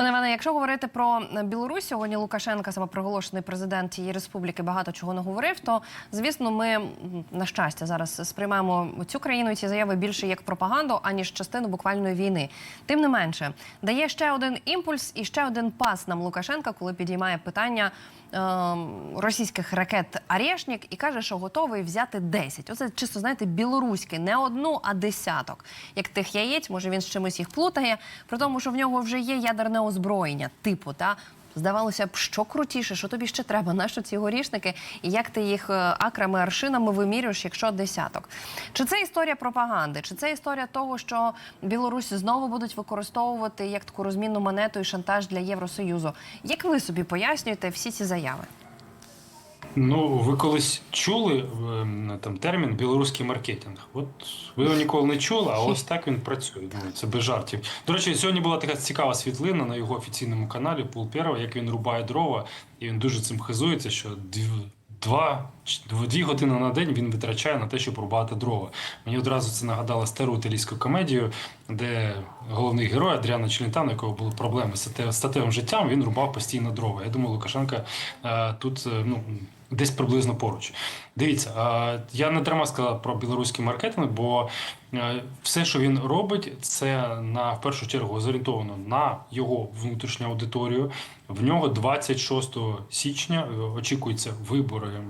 Пане Іване, якщо говорити про Білорусь, сьогодні Лукашенка, самопроголошений президент цієї республіки, багато чого не говорив. То звісно, ми на щастя зараз сприймаємо цю країну і ці заяви більше як пропаганду, аніж частину буквальної війни. Тим не менше, дає ще один імпульс і ще один пас нам Лукашенка, коли підіймає питання російських ракет Арєшнік і каже, що готовий взяти 10. Оце чисто знаєте, білоруське, не одну, а десяток. Як тих яєць, може він з чимось їх плутає, при тому, що в нього вже є ядерне озброєння, типу, та. Здавалося б, що крутіше, що тобі ще треба, нащо ці горішники, і як ти їх е, акрами, аршинами вимірюєш, якщо десяток. Чи це історія пропаганди, чи це історія того, що Білорусь знову будуть використовувати як таку розмінну монету і шантаж для Євросоюзу? Як ви собі пояснюєте всі ці заяви? Ну, ви колись чули ем, там термін білоруський маркетинг. От ви його ніколи не чули, а ось так він працює. Ну, це без жартів. До речі, сьогодні була така цікава світлина на його офіційному каналі Пул Перва, як він рубає дрова, і він дуже цим хизується, що дв- два дві години на день він витрачає на те, щоб рубати дрова. Мені одразу це нагадало стару італійську комедію, де головний герой Адріано Челентано, у якого були проблеми з статевим життям, він рубав постійно дрова. Я думаю, Лукашенка е, тут е, ну. Десь приблизно поруч. Дивіться, я не дарма сказав про білоруський маркетинг, бо е, все, що він робить, це на в першу чергу зорієнтовано на його внутрішню аудиторію. В нього 26 січня е, очікуються вибори е,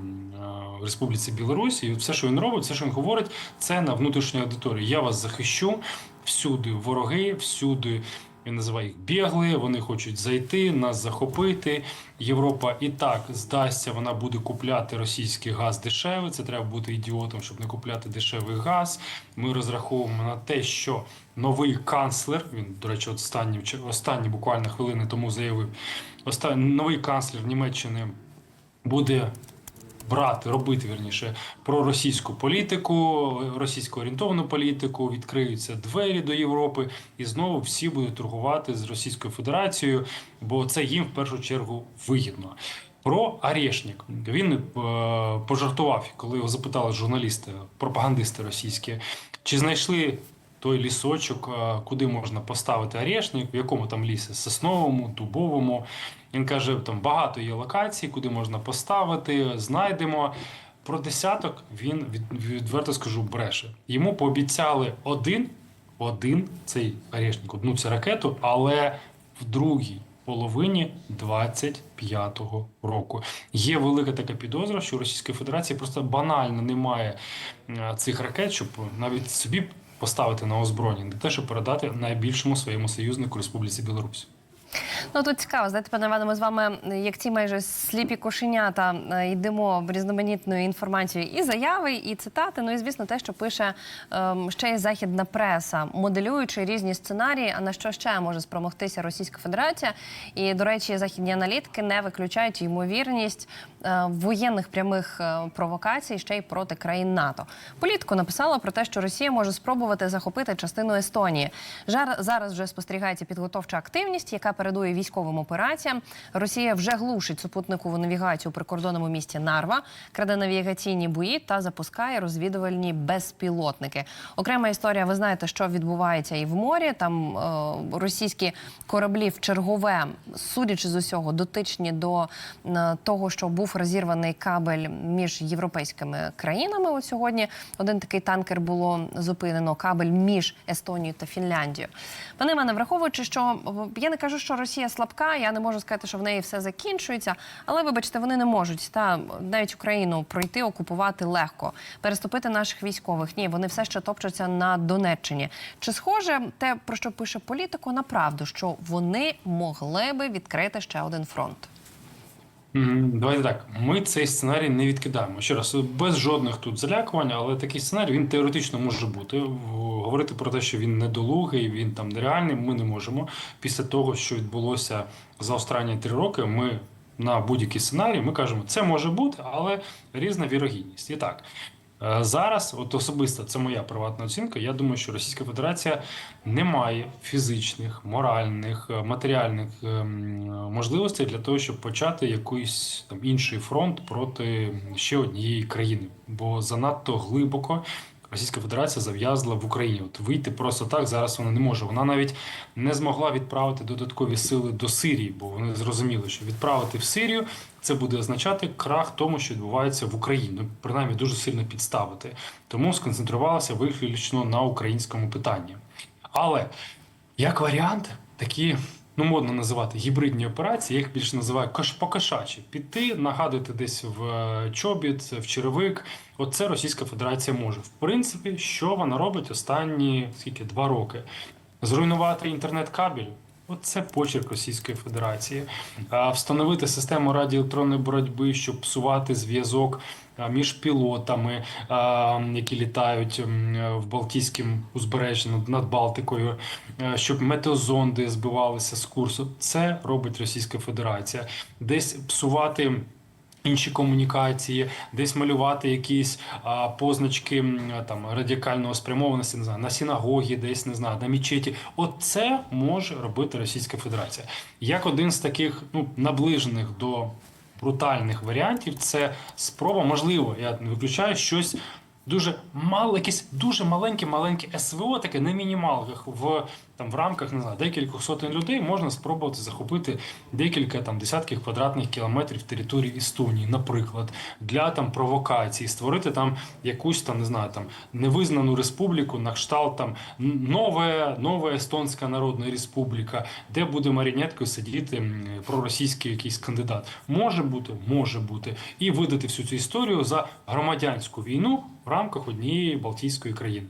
в Республіці Білорусь, і все, що він робить, все, що він говорить, це на внутрішню аудиторію. Я вас захищу всюди вороги, всюди. Він називає їх бігли, вони хочуть зайти, нас захопити. Європа і так здасться, вона буде купляти російський газ дешевий. Це треба бути ідіотом, щоб не купляти дешевий газ. Ми розраховуємо на те, що новий канцлер, він, до речі, останні, останні буквально хвилини тому заявив, останній новий канцлер Німеччини буде брати, робити вірніше про російську політику, російсько орієнтовану політику, відкриються двері до Європи, і знову всі будуть торгувати з Російською Федерацією, бо це їм в першу чергу вигідно. Про Арешнік він е, пожартував, коли його запитали журналісти, пропагандисти російські, чи знайшли той лісочок, куди можна поставити Арешнік, в якому там лісі сосновому, дубовому. Він каже, там багато є локацій, куди можна поставити, знайдемо. Про десяток він відверто скажу бреше. Йому пообіцяли один, один цей Арешнік, одну цю ракету, але в другій половині 25-го року. Є велика така підозра, що Російської Федерації просто банально немає цих ракет, щоб навіть собі поставити на озброєння, не те, щоб передати найбільшому своєму союзнику Республіці Білорусь. Ну тут цікаво, знаєте, пане Іване, ми з вами, як ці майже сліпі кошенята, е, йдемо в різноманітною інформацією і заяви, і цитати. Ну і звісно, те, що пише ем, ще й західна преса, моделюючи різні сценарії. А на що ще може спромогтися Російська Федерація? І до речі, західні аналітики не виключають ймовірність е, воєнних прямих е, провокацій ще й проти країн НАТО. Політико написала про те, що Росія може спробувати захопити частину Естонії. Жар зараз вже спостерігається підготовча активність, яка передує військовим операціям. Росія вже глушить супутникову навігацію у прикордонному місті Нарва, краде навігаційні бої та запускає розвідувальні безпілотники. Окрема історія. Ви знаєте, що відбувається і в морі. Там е, російські кораблі в чергове, судячи з усього, дотичні до е, того, що був розірваний кабель між європейськими країнами. От сьогодні один такий танкер було зупинено кабель між Естонією та Фінляндією. Пане Іване, враховуючи, що е, я не кажу, що Росія слабка, я не можу сказати, що в неї все закінчується, але вибачте, вони не можуть та навіть Україну пройти, окупувати легко, переступити наших військових. Ні, вони все ще топчуться на Донеччині. Чи схоже те, про що пише політико, на правду, що вони могли би відкрити ще один фронт? Давайте так. Ми цей сценарій не відкидаємо. Ще раз, без жодних тут залякувань, але такий сценарій він теоретично може бути. Говорити про те, що він недолугий, він там нереальний, ми не можемо. Після того, що відбулося за останні три роки, ми на будь-який сценарій ми кажемо, це може бути, але різна вірогідність. І так. Е, Зараз, от особисто, це моя приватна оцінка. Я думаю, що Російська Федерація не має фізичних, моральних, е, матеріальних ем, можливостей для того, щоб почати якийсь там інший фронт проти ще однієї країни, бо занадто глибоко Російська Федерація зав'язла в Україні. От вийти просто так зараз вона не може. Вона навіть не змогла відправити додаткові сили до Сирії, бо вони зрозуміли, що відправити в Сирію це буде означати крах тому, що відбувається в Україні. Ну, принаймні дуже сильно підставити. Тому сконцентрувалася виключно на українському питанні. Але як варіант, такі. Ну, модно називати гібридні операції, я їх більше називаю кош покошачі. Піти, нагадати десь в е, чобіт, в черевик. Оце Російська Федерація може. В принципі, що вона робить останні скільки два роки? Зруйнувати інтернет-кабель. Оце почерк Російської Федерації. Встановити систему радіоелектронної боротьби, щоб псувати зв'язок між пілотами, які літають в Балтійському узбережжі над- Балтикою, щоб метеозонди збивалися з курсу. Це робить Російська Федерація. Десь псувати. Інші комунікації, десь малювати якісь а, позначки там радикального спрямованості, не знаю, на синагогі, десь не знаю, на мечеті. Оце може робити Російська Федерація. Як один з таких ну наближених до брутальних варіантів, це спроба, можливо, я не виключаю щось. Дуже мало, якесь дуже маленьке, маленьке СВО, таке на мінімалках в там в рамках не знаю, декількох сотень людей можна спробувати захопити декілька там десятків квадратних кілометрів території Естонії, наприклад, для там провокацій, створити там якусь там не знаю, там невизнану республіку на кшталт там нове, нове Естонська Народна Республіка, де буде маріонеткою сидіти проросійський якийсь кандидат. Може бути, може бути, і видати всю цю історію за громадянську війну в рамках однієї Балтійської країни.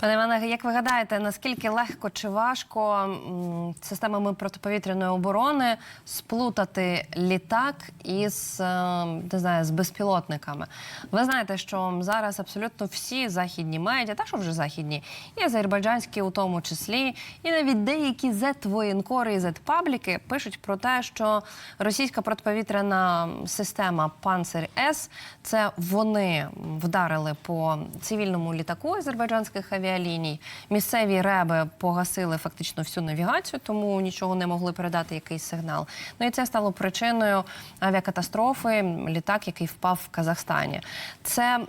Пане Іване, як ви гадаєте, наскільки легко чи важко системами протиповітряної оборони сплутати літак із е, не знаю, з безпілотниками? Ви знаєте, що зараз абсолютно всі західні медіа, та що вже західні, і азербайджанські у тому числі, і навіть деякі зет-воєнкори і зет-пабліки пишуть про те, що російська протиповітряна система Панцир С це вони вдарили по цивільному літаку азербайджанських авіаліній. Місцеві реби погасили фактично всю навігацію, тому нічого не могли передати якийсь сигнал. Ну і це стало причиною авіакатастрофи. Літак, який впав в Казахстані. Це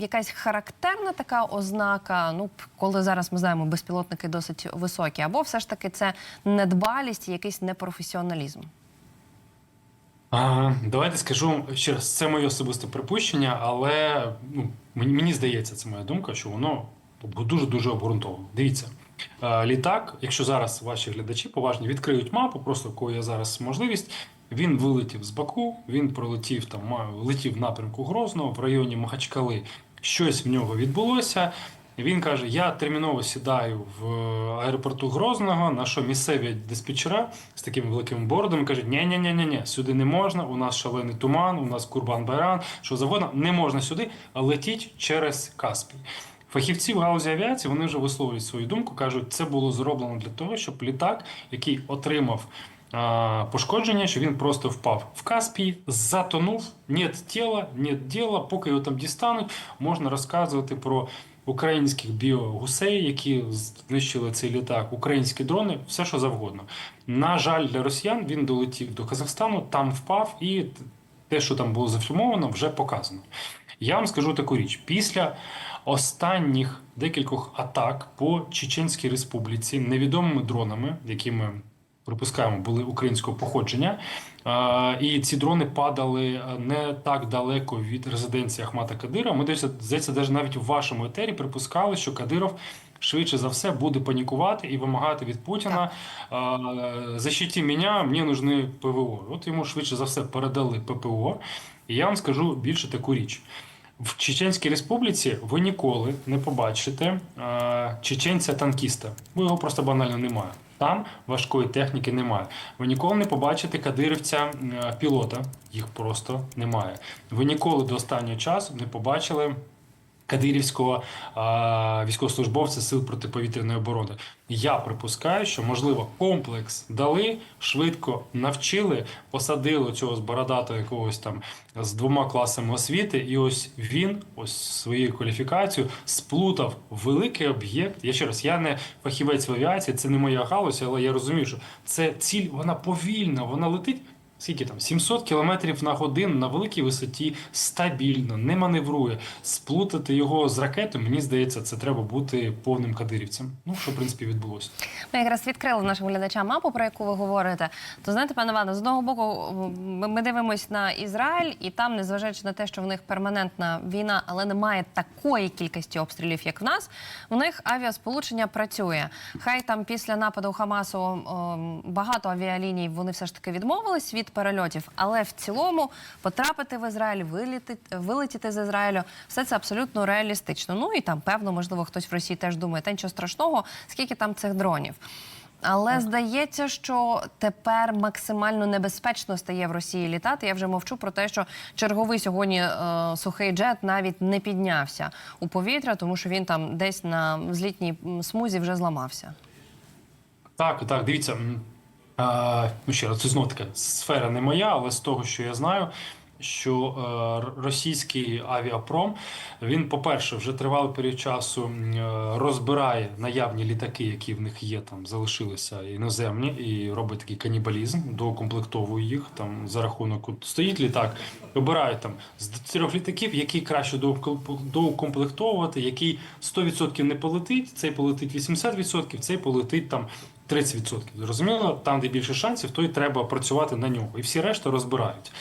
якась характерна така ознака. Ну, коли зараз ми знаємо, безпілотники досить високі, або все ж таки це недбалість і якийсь непрофесіоналізм. А, давайте скажу ще раз, це моє особисте припущення, але ну, мені, здається, це моя думка, що воно дуже дуже обґрунтовано. Дивіться, е, літак, якщо зараз ваші глядачі поважні відкриють мапу, просто в кого є зараз можливість. Він вилетів з Баку, він пролетів там, летів в напрямку Грозного в районі Махачкали. Щось в нього відбулося. Він каже: Я терміново сідаю в аеропорту Грозного. На що місцеві диспетчера з такими великими бородами кажуть: ні ні ні ні ні сюди не можна. У нас шалений туман, у нас курбан байран що завгодно, не можна сюди, а летіть через Каспій. Фахівці в галузі авіації вони вже висловлюють свою думку. кажуть, це було зроблено для того, щоб літак, який отримав а, пошкодження, що він просто впав в Каспій, затонув, нет тіла, нет діла. Поки його там дістануть, можна розказувати про українських біогусей, які знищили цей літак, українські дрони, все що завгодно. На жаль, для росіян він долетів до Казахстану, там впав, і те, що там було зафільмовано, вже показано. Я вам скажу таку річ: після останніх декількох атак по Чеченській Республіці невідомими дронами, які ми припускаємо, були українського походження. І ці дрони падали е, не так далеко від резиденції Ахмата Кадира. Ми здається, навіть навіть в вашому етері припускали, що Кадиров. Швидше за все буде панікувати і вимагати від Путіна защиті мене, мені нужны ПВО. От йому швидше за все передали ППО. І я вам скажу більше таку річ. В Чеченській Республіці ви ніколи не побачите е, чеченця-танкіста, бо його просто банально немає. Там важкої техніки немає. Ви ніколи не побачите кадирівця е, пілота, їх просто немає. Ви ніколи до останнього часу не побачили кадирівського а, військовослужбовця сил протиповітряної оборони. Я припускаю, що можливо комплекс дали, швидко навчили, посадили цього з бородатого якогось там з двома класами освіти, і ось він, ось своєю кваліфікацією, сплутав великий об'єкт. Я ще раз, я не фахівець в авіації, це не моя галузь, але я розумію, що це ціль, вона повільна, вона летить. Скільки там 700 кілометрів на годину на великій висоті стабільно, не маневрує. Сплутати його з ракетою, мені здається, це треба бути повним кадирівцем. Ну що в принципі відбулося. Ми якраз відкрили нашим глядачам мапу, про яку ви говорите. То знаєте, пане Іване, з одного боку, ми дивимось на Ізраїль, і там, незважаючи на те, що в них перманентна війна, але немає такої кількості обстрілів, як в нас, у них авіасполучення працює. Хай там після нападу Хамасу о, багато авіаліній вони все ж таки відмовились від перельотів, але в цілому потрапити в Ізраїль, вилітити, вилетіти з Ізраїлю, все це абсолютно реалістично. Ну і там, певно, можливо, хтось в Росії теж думає, та нічого страшного, скільки там цих дронів. Але здається, що тепер максимально небезпечно стає в Росії літати. Я вже мовчу про те, що черговий сьогодні е, сухий джет навіть не піднявся у повітря, тому що він там десь на злітній смузі вже зламався. Так, так, дивіться. А, ну ще раз, це знов таки сфера не моя, але з того, що я знаю, що е, російський авіапром, він, по-перше, вже тривалий період часу е, розбирає наявні літаки, які в них є, там залишилися іноземні, і робить такий канібалізм, доукомплектовує їх там за рахунок от стоїть літак, обирають там з трьох літаків, який краще доукомп- доукомплектовувати, який 100% не полетить, цей полетить 80%, цей полетить там 30%. Зрозуміло, там, де більше шансів, то й треба працювати на нього. І всі решта розбирають.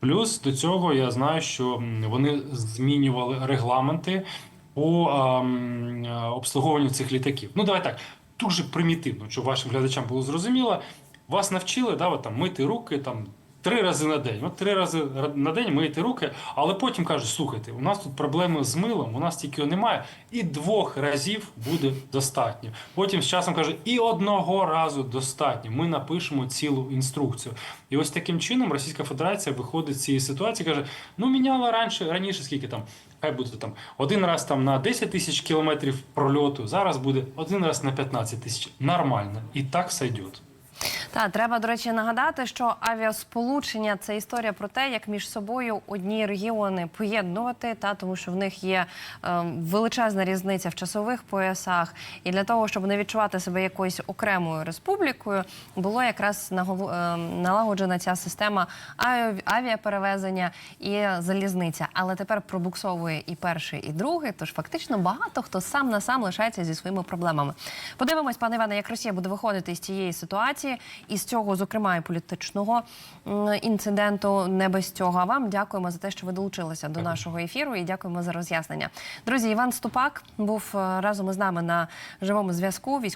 Плюс до цього я знаю, що вони змінювали регламенти по е, обслуговуванню цих літаків. Ну, давай так, дуже примітивно, щоб вашим глядачам було зрозуміло. Вас навчили да, от, там, мити руки там, три рази на день. От три рази на день миєте руки, але потім кажуть, слухайте, у нас тут проблеми з милом, у нас тільки його немає, і двох разів буде достатньо. Потім з часом кажуть, і одного разу достатньо. Ми напишемо цілу інструкцію. І ось таким чином Російська Федерація виходить з цієї ситуації, каже: ну міняла раніше, раніше скільки там. Хай буде там один раз там на 10 тисяч кілометрів прольоту, зараз буде один раз на 15 тисяч. Нормально. І так сойдет. Та треба, до речі, нагадати, що авіасполучення це історія про те, як між собою одні регіони поєднувати, та тому що в них є е, величезна різниця в часових поясах. І для того, щоб не відчувати себе якоюсь окремою республікою, було якраз наголо- е, налагоджена ця система авіа- авіаперевезення і залізниця. Але тепер пробуксовує і перший, і другий. Тож фактично багато хто сам на сам лишається зі своїми проблемами. Подивимось, пане Іване, як Росія буде виходити з цієї ситуації, і з цього, зокрема, і політичного інциденту, не без цього. А вам дякуємо за те, що ви долучилися до нашого ефіру, і дякуємо за роз'яснення. Друзі, Іван Ступак був е, разом із нами на живому зв'язку. Військовий.